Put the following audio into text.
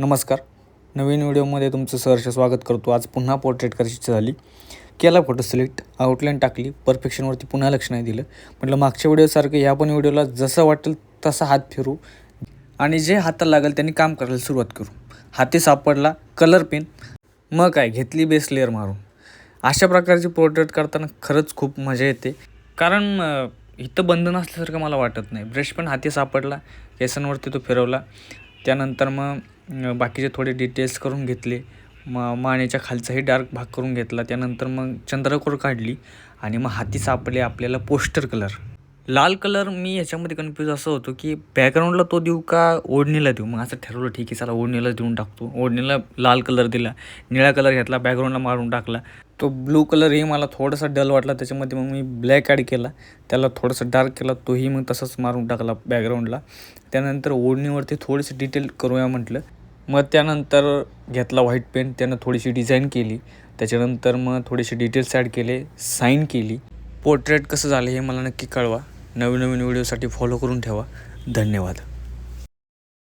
नमस्कार. नवीन व्हिडिओमध्ये तुमचं सहर्ष स्वागत करतो. आज पुन्हा पोर्ट्रेट करायची झाली? केला फोटो सिलेक्ट आउटलाईन टाकली परफेक्शनवरती पुन्हा लक्ष नाही दिलं. म्हटलं मागच्या व्हिडिओसारखं ह्या पण व्हिडिओला जसं वाटेल तसा हात फिरू आणि जे हाताला लागेल त्यांनी काम करायला सुरुवात करू. हाती सापडला कलर पेन मग काय घेतली बेस लेअर मारून. अशा प्रकारची पोर्ट्रेट करताना खरंच खूप मजा येते. कारण इथं बंधन असल्यासारखं मला वाटत नाही. ब्रश पण हाती सापडला केसांवरती तो फिरवला. त्यानंतर मग बाकीचे थोडे डिटेल्स करून घेतले. म मानेच्या खालचाही डार्क भाग करून घेतला. त्यानंतर मग चंद्रकोर काढली आणि मग हाती सापडले आपल्याला पोस्टर कलर लाल कलर मी याच्यामध्ये कन्फ्यूज असं होतो की बॅकग्राऊंडला तो देऊ का ओढणीला देऊ? मग असं ठरवलं ठीक आहे चला ओढणीला देऊन टाकतो. ओढणीला लाल कलर दिला निळा कलर घेतला बॅकग्राऊंडला मारून टाकला. तो ब्लू कलरही मला थोडासा डल वाटला. त्याच्यामध्ये मग मी ब्लॅक ॲड केला. त्याला थोडंसं डार्क केला. तोही मग तसंच मारून टाकला बॅकग्राऊंडला त्यानंतर ओढणीवरती थोडीशी डिटेल करूया म्हटलं. मग त्यानंतर घेतला व्हाईट पेन त्यानं थोडीशी डिझाईन केली. त्याच्यानंतर मग थोडेसे डिटेल्स ॲड केले साईन केली. पोर्ट्रेट कसं झालं हे मला नक्की कळवा. नवीन नवीन व्हिडिओसाठी फॉलो करून ठेवा. धन्यवाद.